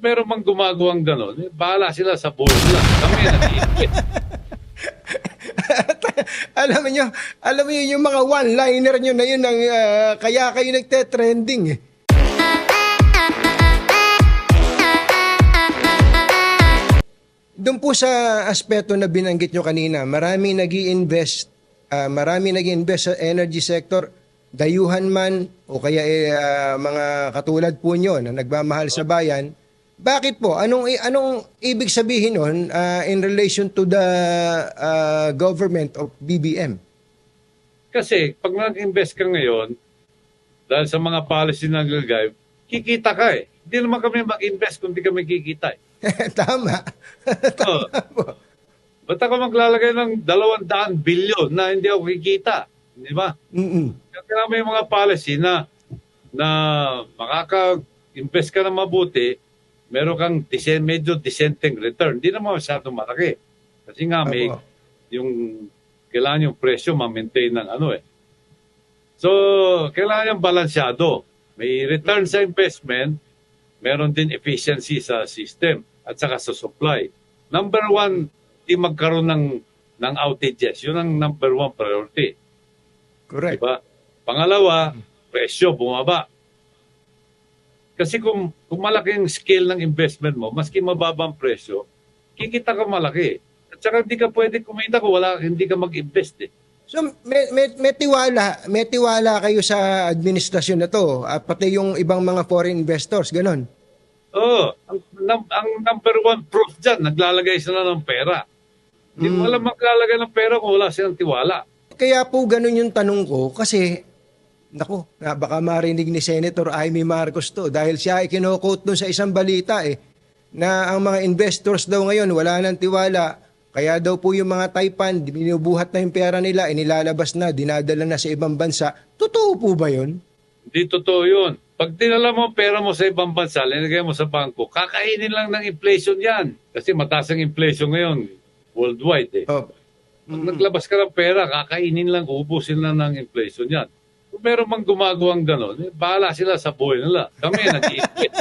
Meron mang gumagawang gano'n, eh, bahala sila sa buhay nila. Kami nag-iingit. alam niyo, alam niyo yung mga one-liner niyo na yun ang ah, kaya kayo nagte-trending eh. Doon po sa aspeto na binanggit nyo kanina, marami nag invest marami nag invest sa energy sector, dayuhan man o kaya ah, mga katulad po nyo na nagmamahal sa bayan. Bakit po? Anong anong ibig sabihin nun ah, in relation to the ah, government of BBM? Kasi pag nag-invest ka ngayon, dahil sa mga policy na nagagay, kikita ka eh. Hindi naman kami mag-invest kung di kami kikita eh. Tama. Oo. Ba't ako maglalagay ng 200 bilyon na hindi ako kikita? Di ba? Mm-mm. Kaya may mga policy na na makaka-invest ka na mabuti, meron kang disen, medyo dissenting return. Hindi naman masyadong malaki. Kasi nga may Opo. yung kailangan yung presyo ma-maintain ng ano eh. So, kailangan yung balansyado. May return sa investment, meron din efficiency sa system at saka sa supply. Number one, di magkaroon ng ng outages. Yun ang number one priority. Correct. Diba? Pangalawa, presyo bumaba. Kasi kung, kung malaki ang scale ng investment mo, maski mababa ang presyo, kikita ka malaki. At saka hindi ka pwede kumita kung wala, hindi ka mag-invest eh. So may, may, may tiwala, may tiwala kayo sa administrasyon na to at pati yung ibang mga foreign investors, ganon. Oo. Ang, num- ang number one proof dyan, naglalagay sila ng pera. Hindi mo alam maglalagay ng pera kung wala silang tiwala. Kaya po ganun yung tanong ko kasi Nako, na baka marinig ni Senator Amy Marcos to dahil siya ay kinokote dun sa isang balita eh na ang mga investors daw ngayon wala nang tiwala kaya daw po yung mga Taipan binubuhat na yung pera nila inilalabas na dinadala na sa ibang bansa totoo po ba yun? Hindi totoo yun. Pag dinala mo pera mo sa ibang bansa, linagay mo sa bangko, kakainin lang ng inflation yan. Kasi mataas ang inflation ngayon worldwide eh. Oh, Pag naglabas ka ng pera, kakainin lang, ubusin lang ng inflation yan. Kung meron mang gumagawang gano'n, eh, bahala sila sa buhay nila. Kami nag-iingit.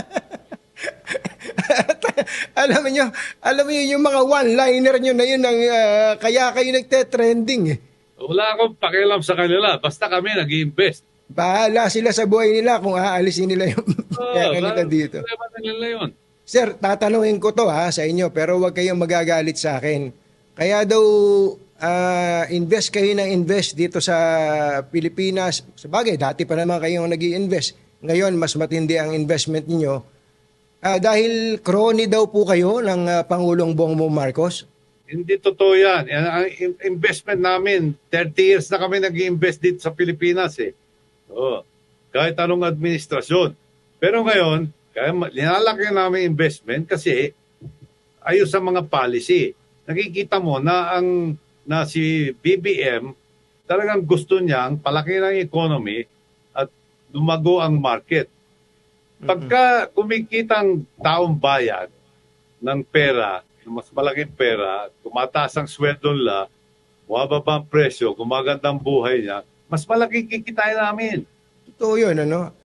alam niyo, alam niyo yung mga one-liner niyo na yun ang ah, kaya kayo nagte-trending eh. Wala akong pakialam sa kanila. Basta kami nag-invest. Bahala sila sa buhay nila kung aalisin nila yung Oo, kaya nila wala- dito. Problema nila yun. Sir, tatanungin ko to ha sa inyo pero huwag kayong magagalit sa akin. Kaya daw ah, invest kayo ng invest dito sa Pilipinas. Sa bagay, dati pa naman kayong nag invest Ngayon, mas matindi ang investment niyo. Ah, dahil crony daw po kayo ng ah, Pangulong Bongbong Marcos. Hindi totoo yan. Ang in- investment namin, 30 years na kami nag-invest dito sa Pilipinas eh. Oo. Kahit anong administrasyon. Pero ngayon, kaya linalaki namin investment kasi ayos sa mga policy. Nakikita mo na ang na si BBM talagang gusto niyang palaki ng economy at lumago ang market. Pagka kumikita ang taong bayan ng pera, ng mas malaking pera, tumataas ang sweldo nila, bumababa ang presyo, gumaganda ang buhay niya, mas malaki kikitain namin. Totoo yun, ano?